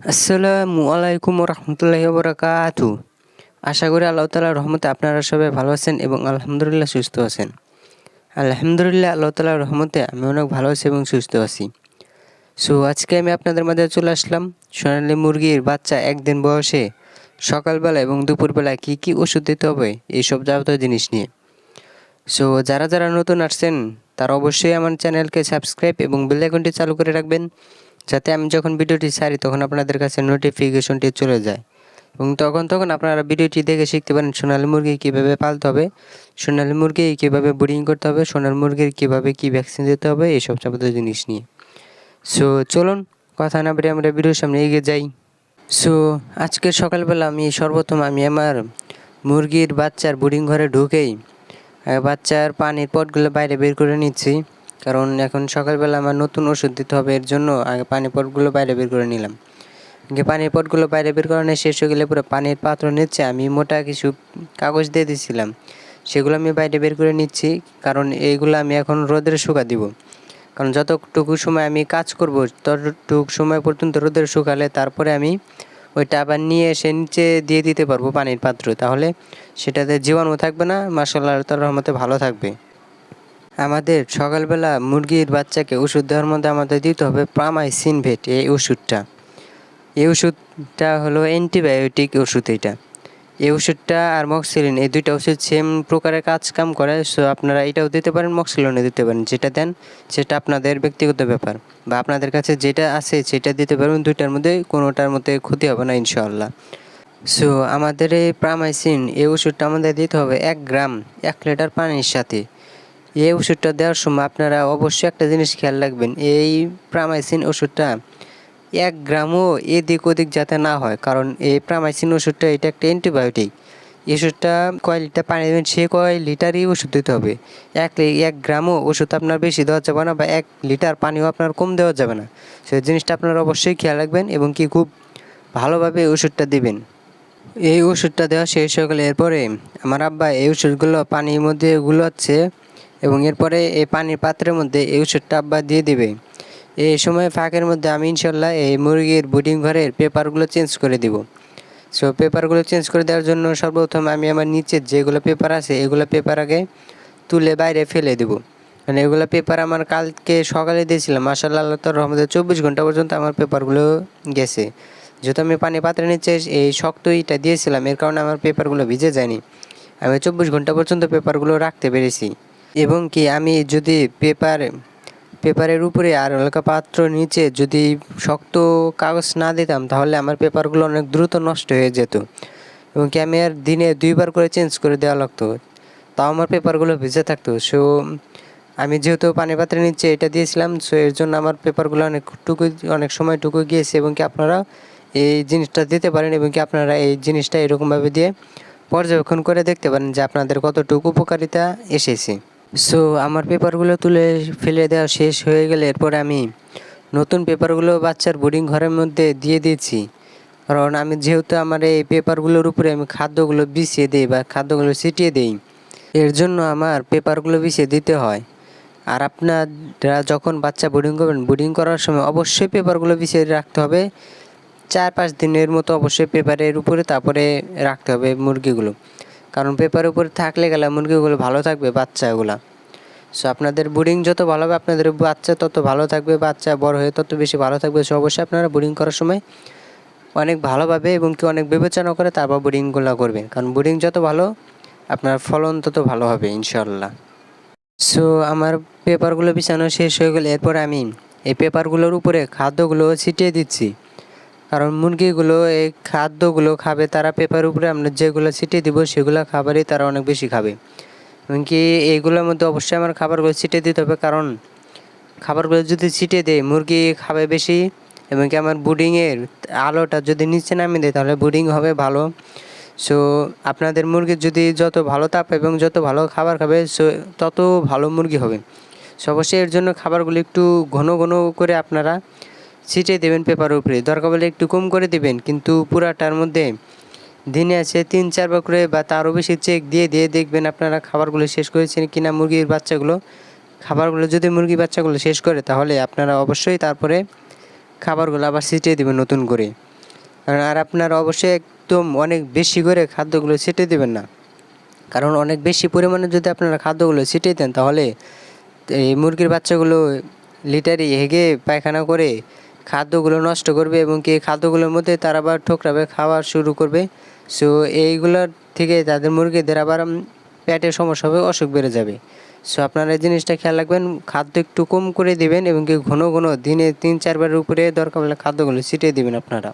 আসসালামু আলাইকুম রহমতুল্লাহি বরাকাতু আশা করি আল্লাহ তালার রহমতে আপনারা সবাই ভালো আছেন এবং আলহামদুলিল্লাহ সুস্থ আছেন। আলহামদুলিল্লাহ আল্লাহ তালার রহমতে আমি অনেক ভালো আছি এবং সুস্থ আছি। সো, আজকে আমি আপনাদের মাঝে চলে আসলাম সোনালি মুরগির বাচ্চা একদিন বয়সে সকালবেলা এবং দুপুরবেলা কি কি ওষুধ দিতে হবে এইসব যাবতীয় জিনিস নিয়ে। সো, যারা যারা নতুন আসছেন তারা অবশ্যই আমার চ্যানেলকে সাবস্ক্রাইব এবং বেল আইকনটি চালু করে রাখবেন। যাতে আমি যখন ভিডিওটি ছাড়ি, তখন আপনাদের কাছে নোটিফিকেশনটি চলে যায়। এবং তখন তখন আপনারা ভিডিওটি দেখে শিখতে পারেন সোনালী মুরগি কীভাবে পালতে হবে, সোনালী মুরগি কীভাবে ব্রিডিং করতে হবে, সোনাল মুরগির কীভাবে কী ভ্যাকসিন দিতে হবে এইসব যাবতীয় জিনিস নিয়ে। সো চলুন, কথা না বেরিয়ে আমরা ভিডিওর সামনে এগিয়ে যাই। সো আজকে সকালবেলা আমি সর্বপ্রথম আমি আমার মুরগির বাচ্চার ব্রিডিং ঘরে ঢুকেই বাচ্চার পানির পটগুলো বাইরে বের করে নিচ্ছি। কারণ এখন সকালবেলা আমার নতুন ওষুধ দিতে হবে, এর জন্য আগে পানির পটগুলো বাইরে বের করে নিলাম। আগে পানির পটগুলো বাইরে বের করানো শেষ হয়ে গেলে পুরো পানির পাত্র নিচ্ছে, আমি মোটা কিছু কাগজ দিয়ে দিয়েছিলাম সেগুলো আমি বাইরে বের করে নিচ্ছি, কারণ এইগুলো আমি এখন রোদের শুকা দিব। কারণ যতটুকু সময় আমি কাজ করব, ততটুকু সময় পর্যন্ত রোদের শুকালে তারপরে আমি ওইটা আবার নিয়ে এসে নিচে দিয়ে দিতে পারব পানির পাত্র। তাহলে সেটাতে জীবাণু থাকবে না মার্শাল্লাহ তার রহমতে ভালো থাকবে। আমাদের সকালবেলা মুরগির বাচ্চাকে ওষুধ দেওয়ার মধ্যে আমাদের দিতে হবে প্রামাইসিন ভেট এই ওষুধটা। এই ওষুধটা হলো অ্যান্টিবায়োটিক ওষুধ এটা। এই ওষুধটা আর মক্সিলিন, এই দুইটা ওষুধ সেম প্রকারের কাজ কাম করে সো আপনারা এটাও দিতে পারেন, মক্সিলিনও দিতে পারেন, যেটা দেন সেটা আপনাদের ব্যক্তিগত ব্যাপার। বা আপনাদের কাছে যেটা আছে সেটা দিতে পারবেন, দুইটার মধ্যে কোনোটার মধ্যে ক্ষতি হবে না ইনশাল্লাহ সো আমাদের এই প্রামাইসিন, এই ওষুধটা আমাদের দিতে হবে এক গ্রাম, এক লিটার পানির সাথে। এই ওষুধটা দেওয়ার সময় আপনারা অবশ্যই একটা জিনিস খেয়াল রাখবেন, এই প্রামাইসিন ওষুধটা এক গ্রামও এদিক ওদিক যাতে না হয়, কারণ এই প্রামাইসিন ওষুধটা এটা একটা অ্যান্টিবায়োটিক। এই ওষুধটা কয় লিটার পানি দেবেন সে কয় লিটারই ওষুধ দিতে হবে। এক এক গ্রামও ওষুধ আপনার বেশি দেওয়া যাবে না বা এক লিটার পানিও আপনার কম দেওয়া যাবে না। সেই জিনিসটা আপনারা অবশ্যই খেয়াল রাখবেন এবং কি খুব ভালোভাবে ওষুধটা দিবেন। এই ওষুধটা দেওয়া শেষ হয়ে গেলে এরপরে আমার আব্বা এই ওষুধগুলো পানির মধ্যে গুলোচ্ছে। এবং এরপরে এই পানির পাত্রের মধ্যে এই ওষুধটা আব্বা দিয়ে দিবে। এই সময় ফাঁকের মধ্যে আমি ইনশাল্লাহ এই মুরগির বুডিং ঘরের পেপারগুলো চেঞ্জ করে দিব। সো পেপারগুলো চেঞ্জ করে দেওয়ার জন্য সর্বপ্রথম আমি আমার নিচের যেগুলো পেপার আছে, এগুলো পেপার আগে তুলে বাইরে ফেলে দেবো। মানে এগুলো পেপার আমার কালকে সকালে দিয়েছিলাম মাসাল্লাহ আল্লাহ তার রহমতে চব্বিশ ঘণ্টা পর্যন্ত আমার পেপারগুলো গেছে। যেহেতু আমি পানি পাত্রে নিচে এই শক্ত ইটা দিয়েছিলাম, এর কারণে আমার পেপারগুলো ভিজে যায়নি। আমি চব্বিশ ঘণ্টা পর্যন্ত পেপারগুলো রাখতে পেরেছি। এবং কি আমি যদি পেপার, পেপারের উপরে আর হালকা পাত্র নিচে যদি শক্ত কাগজ না দিতাম, তাহলে আমার পেপারগুলো অনেক দ্রুত নষ্ট হয়ে যেত। এবং কি আমি আর দিনে দুইবার করে চেঞ্জ করে দেওয়া লাগতো। তাও আমার পেপারগুলো ভিজে থাকতো। সো আমি যেহেতু পানি পাত্রের নিচে এটা দিয়েছিলাম সো এর জন্য আমার পেপারগুলো অনেকটুকু অনেক সময় টুকু গিয়েছে। এবং কি আপনারা এই জিনিসটা দিতে পারেন এবং কি আপনারা এই জিনিসটা এরকমভাবে দিয়ে পর্যবেক্ষণ করে দেখতে পারেন যে আপনাদের কতটুকু উপকারিতা এসেছে। সো আমার পেপারগুলো তুলে ফেলে দেওয়া শেষ হয়ে গেলে এরপরে আমি নতুন পেপারগুলো বাচ্চার বোর্ডিং ঘরের মধ্যে দিয়ে দিয়েছি। কারণ আমি যেহেতু আমার এই পেপারগুলোর উপরে আমি খাদ্যগুলো বিছিয়ে দিই বা খাদ্যগুলো ছিটিয়ে দিই, এর জন্য আমার পেপারগুলো বিছিয়ে দিতে হয়। আর আপনারা যখন বাচ্চা বোর্ডিং করবেন বোর্ডিং করার সময় অবশ্যই পেপারগুলো বিছিয়ে রাখতে হবে। চার পাঁচ দিনের মতো অবশ্যই পেপারের উপরে তারপরে রাখতে হবে মুরগিগুলো। কারণ পেপারের উপরে থাকলে গেলে মুরগিগুলো ভালো থাকবে? বাচ্চাগুলা সো আপনাদের বোর্ডিং যত ভালো হবে, আপনাদের বাচ্চা তত ভালো থাকবে, বাচ্চা বড় হয়ে তত বেশি ভালো থাকবে। সো অবশ্যই আপনারা বোর্ডিং করার সময় অনেক ভালোভাবে এবং কি অনেক বিবেচনা করে তারপর বোর্ডিংগুলো করবেন। কারণ বোর্ডিং যত ভালো, আপনার ফলন তত ভালো হবে ইনশাল্লাহ সো আমার পেপারগুলো বিছানো শেষ হয়ে গেলে এরপর আমি এই পেপারগুলোর উপরে খাদ্যগুলো ছিটিয়ে দিচ্ছি। কারণ মুরগিগুলো, এই খাদ্যগুলো খাবে, তারা পেপার উপরে আমরা যেগুলো ছিটিয়ে দিব, সেগুলো খাবারই তারা অনেক বেশি খাবে। এমনকি এইগুলোর মধ্যে অবশ্যই আমার খাবারগুলো ছিটিয়ে দিতে হবে, কারণ খাবারগুলো যদি ছিটিয়ে দেয়, মুরগি খাবে বেশি এবং কি আমার বুডিংয়ের আলোটা যদি নিচে নামিয়ে দেয়, তাহলে বুডিং হবে ভালো। সো, আপনাদের মুরগির যদি যত ভালো তাপ এবং যত ভালো খাবার খাবে, সো তত ভালো মুরগি হবে। সো, অবশ্যই এর জন্য খাবারগুলো একটু ঘন ঘন করে আপনারা ছিটিয়ে দেবেন পেপারের উপরে। দরকার হলে একটু কম করে দিবেন, কিন্তু পুরাটার মধ্যে দিনে আছে তিন চারবার করে বা তারও বেশি চেক দিয়ে দিয়ে দেখবেন আপনারা খাবারগুলো শেষ করেছেন কিনা মুরগির বাচ্চাগুলো। খাবারগুলো যদি মুরগি বাচ্চাগুলো শেষ করে, তাহলে আপনারা অবশ্যই তারপরে খাবারগুলো আবার ছিটিয়ে দেবেন নতুন করে। আর আপনারা অবশ্যই একদম অনেক বেশি করে খাদ্যগুলো ছিটে দেবেন না। কারণ অনেক বেশি পরিমাণে যদি আপনারা খাদ্যগুলো ছিটিয়ে দেন, তাহলে এই মুরগির বাচ্চাগুলো লিটারে হেগে পায়খানা করে খাদ্যগুলো নষ্ট করবে এবং কি খাদ্যগুলোর মধ্যে তারা আবার ঠোকরাবে, খাওয়া শুরু করবে। সো এইগুলোর থেকে তাদের মুরগিদের আবার পেটের সমস্যা হবে, অসুখ বেড়ে যাবে। সো আপনারা এই জিনিসটা খেয়াল রাখবেন, খাদ্য একটু কম করে দিবেন এবং কি ঘন ঘন দিনে তিন চারবারের উপরে দরকার হলে খাদ্যগুলো ছিটিয়ে দিবেন আপনারা।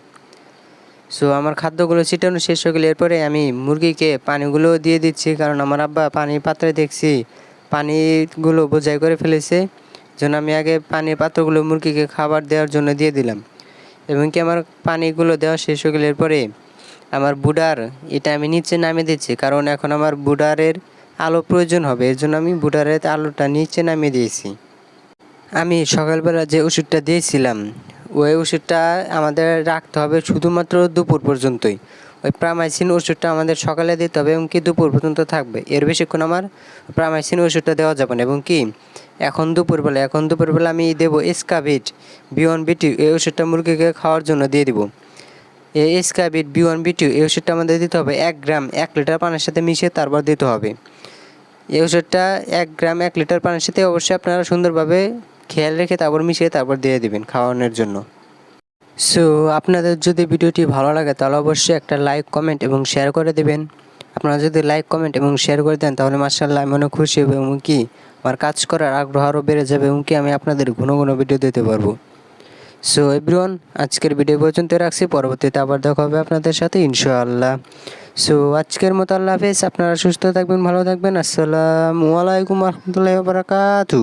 সো আমার খাদ্যগুলো ছিটানো শেষ হয়ে গেলে এরপরে আমি মুরগিকে পানিগুলো দিয়ে দিচ্ছি, কারণ আমার আব্বা পানির পাত্রে দেখছি, পানিগুলো বোঝাই করে ফেলেছে। জন্য আমি আগে পানির পাত্রগুলো মুরগিকে খাবার দেওয়ার জন্য দিয়ে দিলাম। এবং কি আমার পানিগুলো দেওয়া শেষ হয়ে গেলে এরপরে আমার বুডার, এটা আমি নিচে নামিয়ে দিচ্ছি। কারণ এখন আমার বুডারের আলো প্রয়োজন হবে, এর জন্য আমি বুডারের আলোটা নিচে নামিয়ে দিয়েছি। আমি সকালবেলা যে ওষুধটা দিয়েছিলাম, ওই ওষুধটা আমাদের রাখতে হবে শুধুমাত্র দুপুর পর্যন্তই। ওই প্রামাইসিন ওষুধটা আমাদের সকালে দিতে হবে এবং কি দুপুর পর্যন্ত থাকবে। এর বেশিক্ষণ আমার প্রামাইসিন ওষুধটা দেওয়া যাবে না এবং কি এখন দুপুরবেলা এখন দুপুরবেলা আমি দেবো এসকাভিট বিওয়ান বিটি এই ওষুধটা মুরগিকে খাওয়ার জন্য দিয়ে দিব। এই এসকাভিট বিওয়ান বিটি এই ওষুধটা আমাদের দিতে হবে এক গ্রাম, এক লিটার পানির সাথে মিশিয়ে তারপর দিতে হবে। এই ওষুধটা এক গ্রাম, এক লিটার পানির সাথে অবশ্যই আপনারা সুন্দরভাবে খেয়াল রেখে তারপর মিশিয়ে তারপর দিয়ে দিবেন খাওয়ানোর জন্য। সো আপনাদের যদি ভিডিওটি ভালো লাগে, তাহলে অবশ্যই একটা লাইক কমেন্ট এবং শেয়ার করে দেবেন। আপনারা যদি লাইক কমেন্ট এবং শেয়ার করে দেন, তাহলে মার্শাল্লাহ আমি খুশি হব এবং কি আমার কাজ করার আগ্রহ আরও বেড়ে যাবে এবং কি আমি আপনাদের ঘন ঘন ভিডিও দিতে পারব। সো এভরিওয়ান আজকের ভিডিও পর্যন্ত রাখছি। পরবর্তীতে আবার দেখা হবে আপনাদের সাথে, ইনশাআল্লাহ। সো আজকের মতো আল্লাহ হাফেজ। আপনারা সুস্থ থাকবেন, ভালো থাকবেন। আসসালামু আলাইকুম রহমতুল্লাহ বারাকাতু